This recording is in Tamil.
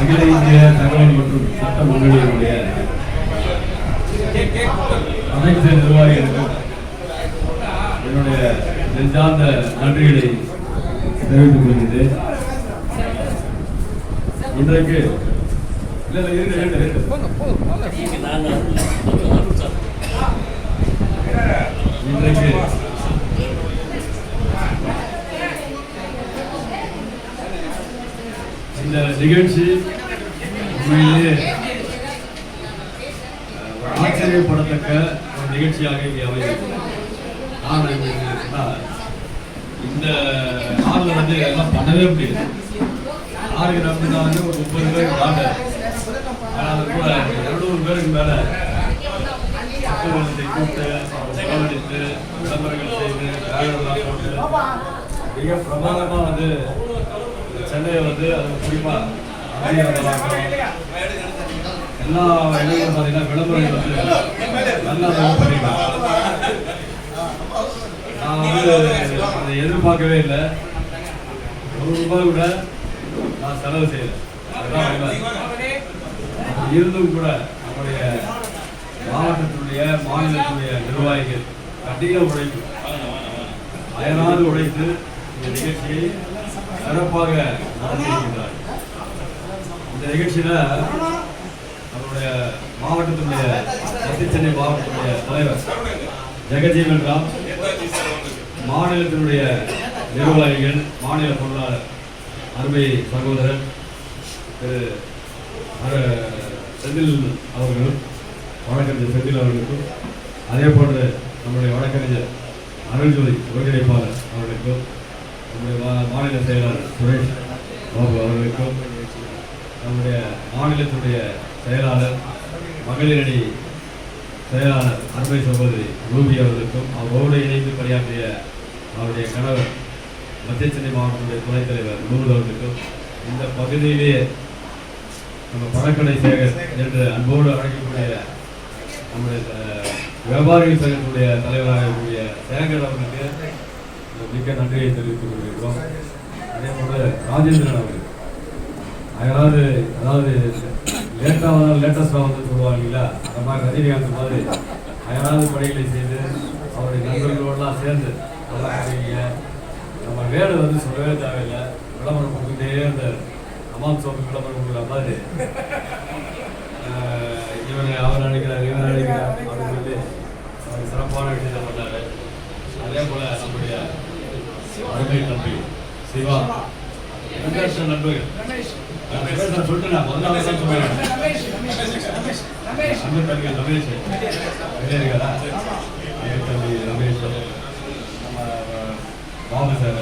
அகில இந்திய தகவல் மற்றும் சட்ட முன்னணியினுடைய அனைத்து நிர்வாகிகளுக்கும் என்னுடைய நெஞ்சார்ந்த நன்றிகளை தெரிவித்துக் கொள்கிறேன். இன்றைக்கு இன்றைக்கு இந்த நிகழ்ச்சி உண்மையிலே ஒரு ஆச்சரியப்படத்தக்க ஒரு நிகழ்ச்சியாக இங்கே அமைகிறது நான் சொன்னால் இந்த நாளில் வந்து எல்லாம் பண்ணவே முடியாது ஆறு நான் வந்து ஒரு முப்பது பேருக்கு நாங்க ஆனால் அது கூட இருநூறு பேருக்கு மேலே மக்கள்களை கூப்பிட்டு செலவழித்து விளம்பரங்கள் செய்து வேலை போட்டு மிக பிரமாதமாக வந்து சென்னையை வந்து அது குறிப்பாக எல்லா இடங்களும் பார்த்தீங்கன்னா விளம்பரங்கள் வந்து நல்லா நான் வந்து அதை எதிர்பார்க்கவே இல்லை. ஒரு ரூபாய் கூட நான் செலவு செய்யலை. இருந்தும் கூட நம்முடைய மாவட்டத்தினுடைய மாநிலத்தினுடைய நிர்வாகிகள் கடின உழைப்பு அயராது உழைத்து இந்த நிகழ்ச்சியை சிறப்பாக நடத்தியிருக்கிறார் இந்த நிகழ்ச்சியில நம்முடைய மாவட்டத்தினுடைய மத்திய சென்னை மாவட்டத்தினுடைய தலைவர் ஜெகஜீவன் ராம் மாநிலத்தினுடைய நிர்வாகிகள் மாநில பொருளாளர் அருமை சகோதரர் திரு செந்தில் அவர்களும் வழக்கறிஞர் செந்தில் அவர்களுக்கும் அதே போன்று நம்முடைய வழக்கறிஞர் அருள்ஜோதி ஒருங்கிணைப்பாளர் அவர்களுக்கும் மாநில செயலாளர் சுரேஷ் பாபு அவர்களுக்கும் நம்முடைய மாநிலத்துடைய செயலாளர் மகளிரணி செயலாளர் அன்பை சகோதரி ரூபி அவர்களுக்கும் அவரோடு இணைந்து பணியாற்றிய அவருடைய கணவர் மத்திய சென்னை மாவட்டத்துடைய துணைத் தலைவர் நூறு அவர்களுக்கும் இந்த பகுதியிலேயே நம்ம பழக்கடை சேகர் என்று அன்போடு அழைக்கக்கூடிய நம்முடைய வியாபாரிகள் சங்கத்துடைய தலைவராக இருக்கக்கூடிய சேகர் அவர்களுக்கு மிக்க நன்றியை தெரிவித்துக் கொள்கிறோம். அதே போல ராஜேந்திரன் அவர்கள். அதாவது அதாவது லேட்டாக வந்தால் லேட்டஸ்டாக வந்து சொல்லுவாங்க இல்லைங்களா அந்த மாதிரி ரஜினிகாந்த் மாதிரி அயராது பணிகளை செய்து அவருடைய நண்பர்களோடலாம் சேர்ந்து நல்லா படிங்க நம்ம வேலை வந்து சொல்லவே தேவையில்லை. விளம்பரம் கொடுத்துட்டே அந்த அம்மான் சோப்பு விளம்பரம் கொடுக்குற மாதிரி. ஆஹ், இவனை அவர் அழைக்கிறார் இவன் அழைக்கிறார் அப்படின்னு சொல்லி அவர் சிறப்பான விஷயத்தை பண்ணார். அதே போல நம்முடைய அருமை தம்பி. சிவா. வெங்கடேசன் நண்பு நான் நான். முதல்ல தான் சொல்லுவேன் அண்ணன் தம்பி ரமேஷ். இருக்கா தம்பி ரமேஷ். நம்ம பாபு சார்